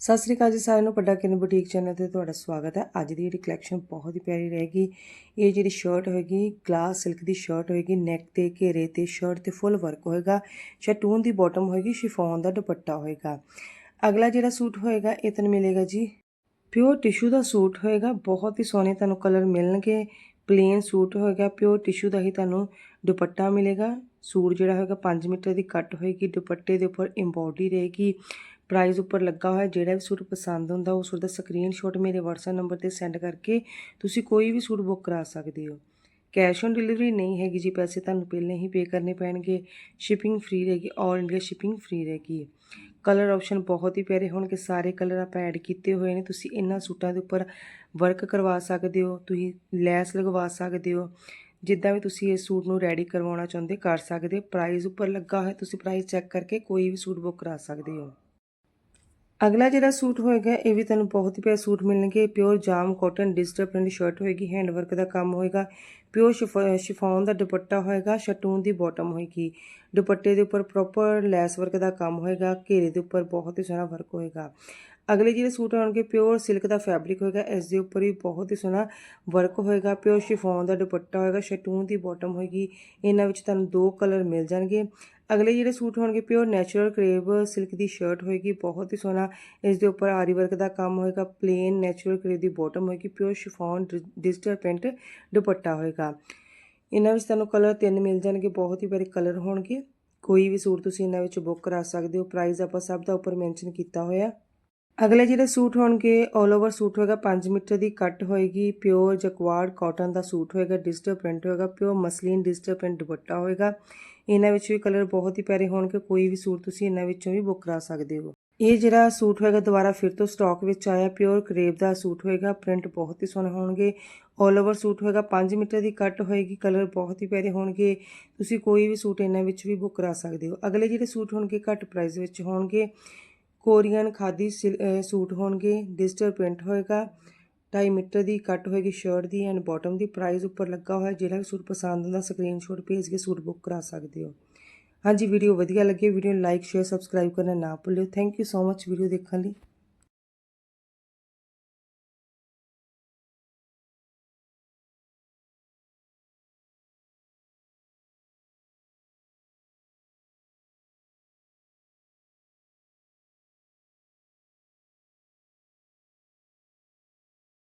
ਸਤਿ ਸ੍ਰੀ ਅਕਾਲ ਜੀ ਸਾਰਿਆਂ ਨੂੰ ਪੱਡਾ ਕਿਨ ਬੁਟੀਕ ਚੈਨਲ ਤੇ ਤੁਹਾਡਾ ਸਵਾਗਤ ਹੈ। ਅੱਜ ਦੀ ਜਿਹੜੀ ਕਲੈਕਸ਼ਨ ਬਹੁਤ ਹੀ ਪਿਆਰੀ ਰਹੇਗੀ। ਇਹ ਜਿਹੜੀ ਸ਼ਰਟ ਹੋਏਗੀ ਗਲਾਸ ਸਿਲਕ ਦੀ ਸ਼ਰਟ ਹੋਏਗੀ ਨੈਕ ਤੇ, ਘੇਰੇ ਤੇ ਸ਼ਰਟ ਤੇ ਫੁੱਲ ਵਰਕ ਹੋਏਗਾ। ਸ਼ਟੂਨ ਦੀ ਬਾਟਮ ਹੋਏਗੀ ਸ਼ਿਫੋਨ ਦਾ ਦੁਪੱਟਾ ਹੋਏਗਾ। ਅਗਲਾ ਜਿਹੜਾ ਸੂਟ ਹੋਏਗਾ, ਇਹ ਤੁਹਾਨੂੰ ਮਿਲੇਗਾ ਜੀ। ਪਿਓਰ ਟਿਸ਼ੂ ਦਾ ਸੂਟ ਹੋਏਗਾ, ਬਹੁਤ ਹੀ ਸੋਹਣੇ ਤੁਹਾਨੂੰ ਕਲਰ ਮਿਲਣਗੇ। ਪਲੇਨ ਸੂਟ ਹੋਏਗਾ ਪਿਓਰ ਟਿਸ਼ੂ ਦਾ ਹੀ ਤੁਹਾਨੂੰ ਦੁਪੱਟਾ ਮਿਲੇਗਾ। ਸੂਟ ਜਿਹੜਾ ਹੋਏਗਾ 5 ਮੀਟਰ ਦੀ ਕੱਟ ਹੋਏਗੀ, ਦੁਪੱਟੇ ਦੇ ਉੱਪਰ ਐਮਬੋਡੀ ਰਹੇਗੀ। ਪ੍ਰਾਈਜ਼ ਉੱਪਰ ਲੱਗਾ ਹੋਇਆ, ਜਿਹੜਾ ਵੀ ਸੂਟ ਪਸੰਦ ਹੁੰਦਾ, ਉਹ ਸੂਟ ਦਾ ਸਕਰੀਨਸ਼ਾਟ ਮੇਰੇ WhatsApp ਨੰਬਰ ਤੇ ਸੈਂਡ ਕਰਕੇ ਤੁਸੀਂ ਕੋਈ ਵੀ ਸੂਟ ਬੁੱਕ ਕਰਾ ਸਕਦੇ ਹੋ। ਕੈਸ਼ ਔਨ ਡਿਲੀਵਰੀ ਨਹੀਂ ਹੈਗੀ ਜੀ, ਪੈਸੇ ਤੁਹਾਨੂੰ ਪਹਿਲਾਂ ਹੀ ਪੇ ਕਰਨੇ ਪੈਣਗੇ। ਸ਼ਿਪਿੰਗ ਫ੍ਰੀ ਰਹੇਗੀ ਆਲ ਇੰਡੀਆ ਸ਼ਿਪਿੰਗ ਫ੍ਰੀ ਰਹੇਗੀ। ਕਲਰ ਆਪਸ਼ਨ ਬਹੁਤ ਹੀ ਪਿਆਰੇ ਹੋਣਗੇ, ਸਾਰੇ ਕਲਰ ਆਪਾਂ ਐਡ ਕੀਤੇ ਹੋਏ ਨੇ, ਤੁਸੀਂ ਇਹਨਾਂ ਸੂਟਾਂ ਦੇ ਉੱਪਰ ਵਰਕ ਕਰਵਾ ਸਕਦੇ ਹੋ, ਤੁਸੀਂ ਲੈਸ ਲਗਵਾ ਸਕਦੇ ਹੋ। ਜਿੱਦਾਂ ਵੀ ਤੁਸੀਂ ਇਸ ਸੂਟ ਨੂੰ ਰੈਡੀ ਕਰਵਾਉਣਾ ਚਾਹੁੰਦੇ, ਕਰ ਸਕਦੇ ਹੋ। ਪ੍ਰਾਈਸ ਉੱਪਰ ਲੱਗਾ ਹੋਇਆ, ਤੁਸੀਂ ਪ੍ਰਾਈਸ ਚੈੱਕ ਕਰਕੇ ਕੋਈ ਵੀ ਸੂਟ ਬੁੱਕ ਕਰਾ ਸਕਦੇ ਹੋ। ਅਗਲਾ ਜਿਹੜਾ ਸੂਟ ਹੋਏਗਾ, ਇਹ ਵੀ ਤੁਹਾਨੂੰ ਬਹੁਤ ਹੀ ਪਿਆਰੇ ਸੂਟ ਮਿਲਣਗੇ। ਪਿਓਰ ਜਾਮ ਕਾਟਨ ਡਿਜੀਟਲ ਪ੍ਰਿੰਟ ਸ਼ਰਟ ਹੋਏਗੀ ਹੈਂਡ ਵਰਕ ਦਾ ਕੰਮ ਹੋਏਗਾ। ਪਿਓਰ ਸ਼ਿਫੋਨ ਦਾ ਦੁਪੱਟਾ ਹੋਏਗਾ, ਸ਼ਟੂਨ ਦੀ ਬਾਟਮ ਹੋਏਗੀ। ਦੁਪੱਟੇ ਦੇ ਉੱਪਰ ਪ੍ਰੋਪਰ ਲੈਸ ਵਰਕ ਦਾ ਕੰਮ ਹੋਏਗਾ, ਘੇਰੇ ਦੇ ਉੱਪਰ ਬਹੁਤ ਹੀ ਸੋਹਣਾ ਵਰਕ ਹੋਏਗਾ। ਅਗਲੇ ਜਿਹੜੇ ਸੂਟ ਆਉਣਗੇ ਪਿਓਰ ਸਿਲਕ ਦਾ ਫੈਬਰਿਕ ਹੋਏਗਾ, ਇਸ ਦੇ ਉੱਪਰ ਵੀ ਬਹੁਤ ਹੀ ਸੋਹਣਾ ਵਰਕ ਹੋਏਗਾ। ਪਿਓਰ ਸ਼ਿਫੋਨ ਦਾ ਦੁਪੱਟਾ ਹੋਏਗਾ, ਸ਼ਟੂਨ ਦੀ ਬਾਟਮ ਹੋਏਗੀ। ਇਹਨਾਂ ਵਿੱਚ ਤੁਹਾਨੂੰ ਦੋ ਕਲਰ ਮਿਲ ਜਾਣਗੇ। ਅਗਲੇ ਜਿਹੜੇ ਸੂਟ ਹੋਣਗੇ ਪਿਓਰ ਨੈਚੁਰਲ ਕਰੇਬ ਸਿਲਕ ਦੀ ਸ਼ਰਟ ਹੋਏਗੀ, ਬਹੁਤ ਹੀ ਸੋਹਣਾ, ਇਸ ਦੇ ਉੱਪਰ ਆਰੀ ਵਰਕ ਦਾ ਕੰਮ ਹੋਏਗਾ ਪਲੇਨ ਨੈਚੁਰਲ ਕਰੇਬ ਦੀ ਬਾਟਮ ਹੋਏਗੀ pure chiffon digital print dupatta ਹੋਏਗਾ। ਇਹਨਾਂ ਵਿੱਚ ਤੁਹਾਨੂੰ ਕਲਰ ਤਿੰਨ ਮਿਲ ਜਾਣਗੇ, ਬਹੁਤ ਹੀ ਬਾਰੇ ਕਲਰ ਹੋਣਗੇ। ਕੋਈ ਵੀ ਸੂਟ ਤੁਸੀਂ ਇਹਨਾਂ ਵਿੱਚ ਬੁੱਕ ਕਰਾ ਸਕਦੇ ਹੋ ਪ੍ਰਾਈਸ ਆਪਾਂ ਸਭ ਦਾ ਉੱਪਰ ਮੈਂਸ਼ਨ ਕੀਤਾ ਹੋਇਆ। ਅਗਲੇ ਜਿਹੜੇ ਸੂਟ ਹੋਣਗੇ 올 ਓਵਰ ਸੂਟ ਹੋਏਗਾ 5 ਮੀਟਰ ਦੀ ਕੱਟ ਹੋਏਗੀ ਪਿਓਰ ਜਕਵਾਰਡ ਕਾਟਨ ਦਾ ਸੂਟ ਹੋਏਗਾ ਡਿਜੀਟਲ ਪ੍ਰਿੰਟ ਹੋਏਗਾ pure muslin digital print dupatta ਹੋਏਗਾ। ਇਹਨਾਂ ਵਿੱਚ ਵੀ ਕਲਰ ਬਹੁਤ ਹੀ ਪਿਆਰੇ ਹੋਣਗੇ, ਕੋਈ ਵੀ ਸੂਟ ਤੁਸੀਂ ਇਹਨਾਂ ਵਿੱਚੋਂ ਵੀ ਬੁੱਕ ਕਰਾ ਸਕਦੇ ਹੋ। ਇਹ ਜਿਹੜਾ ਸੂਟ ਹੋਏਗਾ ਦੁਬਾਰਾ ਫਿਰ ਤੋਂ ਸਟਾਕ ਵਿੱਚ ਆਇਆ ਪਿਓਰ ਕਰੇਬ ਦਾ ਸੂਟ ਹੋਏਗਾ ਪ੍ਰਿੰਟ ਬਹੁਤ ਹੀ ਸੋਹਣੇ ਹੋਣਗੇ। 올 ਓਵਰ ਸੂਟ ਹੋਏਗਾ 5 ਮੀਟਰ ਦੀ ਕੱਟ ਹੋਏਗੀ ਕਲਰ ਬਹੁਤ ਹੀ ਪਿਆਰੇ ਹੋਣਗੇ। ਤੁਸੀਂ ਕੋਈ ਵੀ ਸੂਟ ਇਹਨਾਂ ਵਿੱਚ ਵੀ ਬੁੱਕ ਕਰਾ ਸਕਦੇ ਹੋ। ਅਗਲੇ ਜਿਹੜੇ ਸੂਟ ਹੋਣਗੇ ਘੱਟ ਪ੍ਰਾਈਸ ਵਿੱਚ ਹੋਣਗੇ। ਕੋਰੀਅਨ ਖਾਦੀ ਸੂਟ ਹੋਣਗੇ, ਡਿਜੀਟਲ ਪ੍ਰਿੰਟ ਹੋਏਗਾ 2.5 ਮੀਟਰ ਦੀ ਕੱਟ ਹੋਏਗੀ ਸ਼ਰਟ ਦੀ ਐਂਡ ਬਾਟਮ ਦੀ ਪ੍ਰਾਈਸ ਉੱਪਰ ਲੱਗਾ ਹੋਇਆ, ਜਿਹੜਾ ਵੀ ਸੂਟ ਪਸੰਦ ਹੁੰਦਾ ਸਕਰੀਨਸ਼ਾਟ ਭੇਜ ਕੇ ਸੂਟ ਬੁੱਕ ਕਰਾ ਸਕਦੇ ਹੋ। ਹਾਂਜੀ ਵੀਡੀਓ ਵਧੀਆ ਲੱਗੇ ਵੀਡੀਓ ਨੂੰ ਲਾਈਕ ਸ਼ੇਅਰ ਸਬਸਕ੍ਰਾਈਬ ਕਰਨਾ ਨਾ ਭੁੱਲਿਓ। Thank you so much video ਦੇਖਣ ਲਈ।